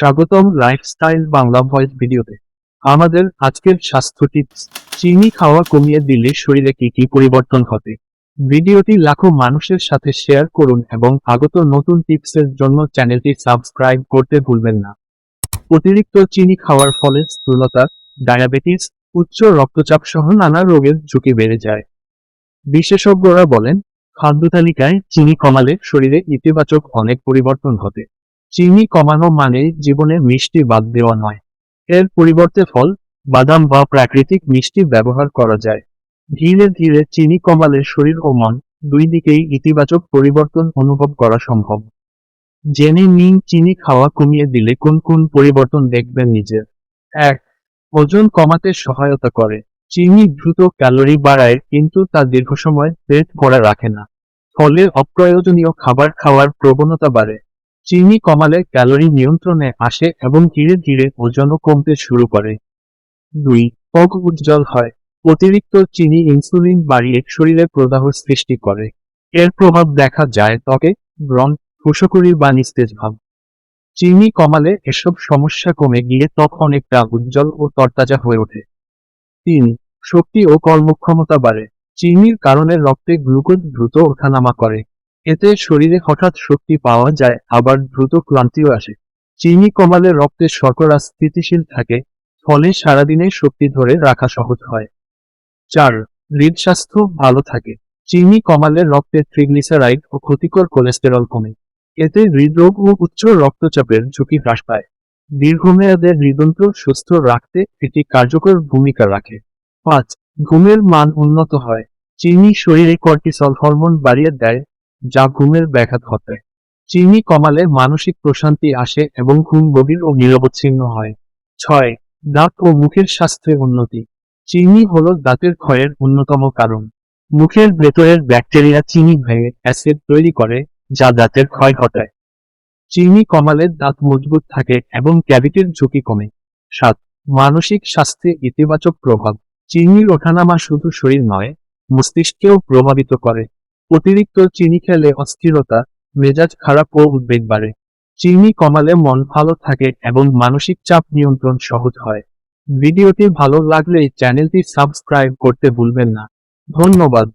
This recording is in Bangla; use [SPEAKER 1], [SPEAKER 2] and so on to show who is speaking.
[SPEAKER 1] স্বাগতম লাইফস্টাইল বাংলা ভয়েস ভিডিওতে। আমাদের আজকের স্বাস্থ্য টিপস চিনি খাওয়া কমিয়ে দিলে শরীরে কি কি পরিবর্তন ঘটে? ভিডিওটি লাখো মানুষের সাথে শেয়ার করুন এবং আগত নতুন টিপসের জন্য চ্যানেলটি সাবস্ক্রাইব করতে ভুলবেন না। অতিরিক্ত চিনি খাওয়ার ফলে স্থূলতা ডায়াবেটিস উচ্চ রক্তচাপ সহ নানা রোগের ঝুঁকি বেড়ে যায়। বিশেষজ্ঞরা বলেন, খাদ্য তালিকায় চিনি কমালে শরীরে ইতিবাচক অনেক পরিবর্তন ঘটে। চিনি কমানো মানে জীবনে মিষ্টি বাদ দেওয়া নয়। এর পরিবর্তে ফল, বাদাম বা প্রাকৃতিক মিষ্টি ব্যবহার করা যায়। ধীরে ধীরে চিনি কমালে শরীর ও মন দুই দিকেই ইতিবাচক পরিবর্তন অনুভব করা সম্ভব। জেনে নিন চিনি খাওয়া কমিয়ে দিলে কোন কোন পরিবর্তন দেখবেন নিজের এক, ওজন কমাতে সহায়তা করে। চিনি দ্রুত ক্যালোরি বাড়ায় কিন্তু তা দীর্ঘ সময় পেট ভরা রাখে না। ফলে অপ্রয়োজনীয় খাবার খাওয়ার প্রবণতা বাড়ে। চিনি কমালে ক্যালোরি নিয়ন্ত্রণে আসে এবং ধীরে ধীরে ওজনও কমতে শুরু করে। দুই, ত্বক উজ্জ্বল হয়। অতিরিক্ত চিনি ইনসুলিন বাড়িয়ে শরীরে প্রদাহ সৃষ্টি করে। এর প্রভাব দেখা যায় ত্বকে, ব্রণ ফুসকুড়ি বা নিস্তেজ ভাব। চিনি কমালে এসব সমস্যা কমে গিয়ে ত্বক অনেকটা উজ্জ্বল ও তরতাজা হয়ে ওঠে। তিন, শক্তি ও কর্মক্ষমতা বাড়ে। চিনির কারণে রক্তে গ্লুকোজ দ্রুত ওঠানামা করে। এতে শরীরে হঠাৎ শক্তি পাওয়া যায়, আবার দ্রুত ক্লান্তিও আসে। চিনি কমালে রক্তে শর্করা স্থিতিশীল থাকে, ফলে সারাদিনে শক্তি ধরে রাখা সহজ হয়। চার, হৃদস্বাস্থ্য ভালো থাকে। চিনি কমালে রক্তে ট্রিগ্লিসারাইড ও ক্ষতিকর কোলেস্টেরল কমে। এতে হৃদরোগ ও উচ্চ রক্তচাপের ঝুঁকি হ্রাস পায়। দীর্ঘমেয়াদে হৃদযন্ত্র সুস্থ রাখতে এটি কার্যকর ভূমিকা রাখে। পাঁচ, ঘুমের মান উন্নত হয়। চিনি শরীরে কর্টিসল হরমোন বাড়িয়ে দেয় যা ঘুমের ব্যাঘাত ঘটায়। চিনি কমালে মানসিক প্রশান্তি আসে এবং ঘুম গভীর ও নিরবচ্ছিন্ন হয়। ছয়, দাঁত ও মুখের স্বাস্থ্যের উন্নতি। চিনি হলো দাঁতের ক্ষয়ের অন্যতম কারণ। মুখের ভেতরের ব্যাকটেরিয়া চিনি ভেঙে অ্যাসিড তৈরি করে, যা দাঁতের ক্ষয় ঘটায়। চিনি কমালে দাঁত মজবুত থাকে এবং ক্যাভিটির ঝুঁকি কমে। সাত, মানসিক স্বাস্থ্যে ইতিবাচক প্রভাব। চিনির ওঠানামা শুধু শরীর নয়, মস্তিষ্কেও প্রভাবিত করে। অতিরিক্ত চিনি খেলে অস্থিরতা, মেজাজ খারাপ ও উদ্বেগ বাড়ে। চিনি কমালে মন ভালো থাকে এবং মানসিক চাপ নিয়ন্ত্রণ সহজ হয়। ভিডিওটি ভালো লাগলে চ্যানেলটি সাবস্ক্রাইব করতে ভুলবেন না। ধন্যবাদ।